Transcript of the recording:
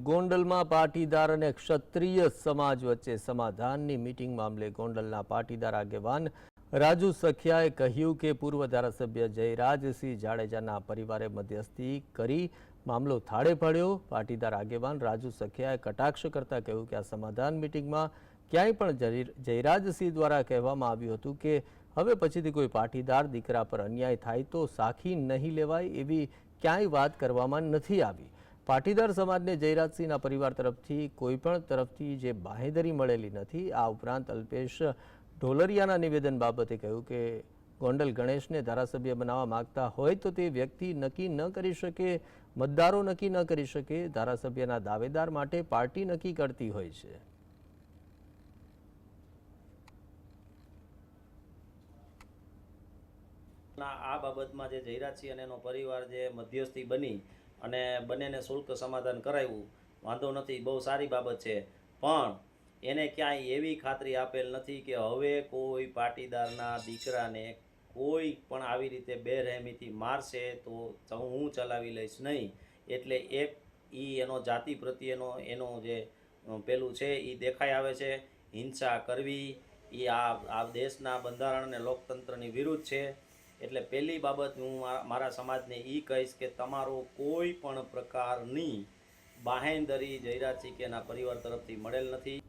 ગોંડલમાં પાટીદાર અને ક્ષત્રિય સમાજ વચ્ચે સમાધાનની મિટિંગ મામલે ગોંડલના પાટીદાર આગેવાન રાજુ સખિયાએ કહ્યું કે પૂર્વ ધારાસભ્ય જયરાજસિંહ જાડેજાના પરિવારે મધ્યસ્થી કરી મામલો થાળે પડ્યો. પાટીદાર આગેવાન રાજુ સખિયાએ કટાક્ષ કરતા કહ્યું કે આ સમાધાન મીટિંગમાં ક્યાંય પણ જયરાજસિંહ દ્વારા કહેવામાં આવ્યું હતું કે હવે પછીથી કોઈ પાટીદાર દીકરા પર અન્યાય થાય તો સાખી નહીં લેવાય એવી ક્યાંય વાત કરવામાં નથી આવી. પાટીદાર સમાજને જયરાજસિંહના પરિવાર તરફથી, કોઈ પણ તરફથી જે બાહેધરી મળેલી નથી, આ ઉપરાંત અલ્પેશ ઢોલરિયાના નિવેદન બાબતે કહ્યું કે, ગોંડલ ગણેશને ધારાસભ્ય બનાવવા માગતા હોય તો તે વ્યક્તિ નક્કી ન કરી શકે, મતદારો નક્કી ન કરી શકે, ધારાસભ્યના દાવેદાર માટે પાર્ટી નક્કી કરતી હોય છે. આ બાબતમાં જે જયરાજસિંહ અને એનો પરિવાર જે મધ્યસ્થી બની અને બંનેને શુલ્ક સમાધાન કરાવ્યું. વાંધો નથી, બહુ સારી બાબત છે. પણ એને ક્યાંય એવી ખાતરી આપેલ નથી કે હવે કોઈ પાટીદારના દીકરાને કોઈ પણ આવી રીતે બેરહેમીથી મારશે તો હું ચલાવી લઈશ નહીં. એટલે એક એ એનો જાતિ પ્રત્યેનો એનો જે પેલું છે એ દેખાઈ આવે છે, હિંસા કરવી. એ આ આ દેશના બંધારણ અને લોકતંત્રની વિરુદ્ધ છે. એટલે પહેલી બાબત હું મારા સમાજને એ કહીશ કે તમારો કોઈ પણ પ્રકારની બાહેંદરી જયરાજસિંહ કેના પરિવાર તરફથી મળેલ નથી.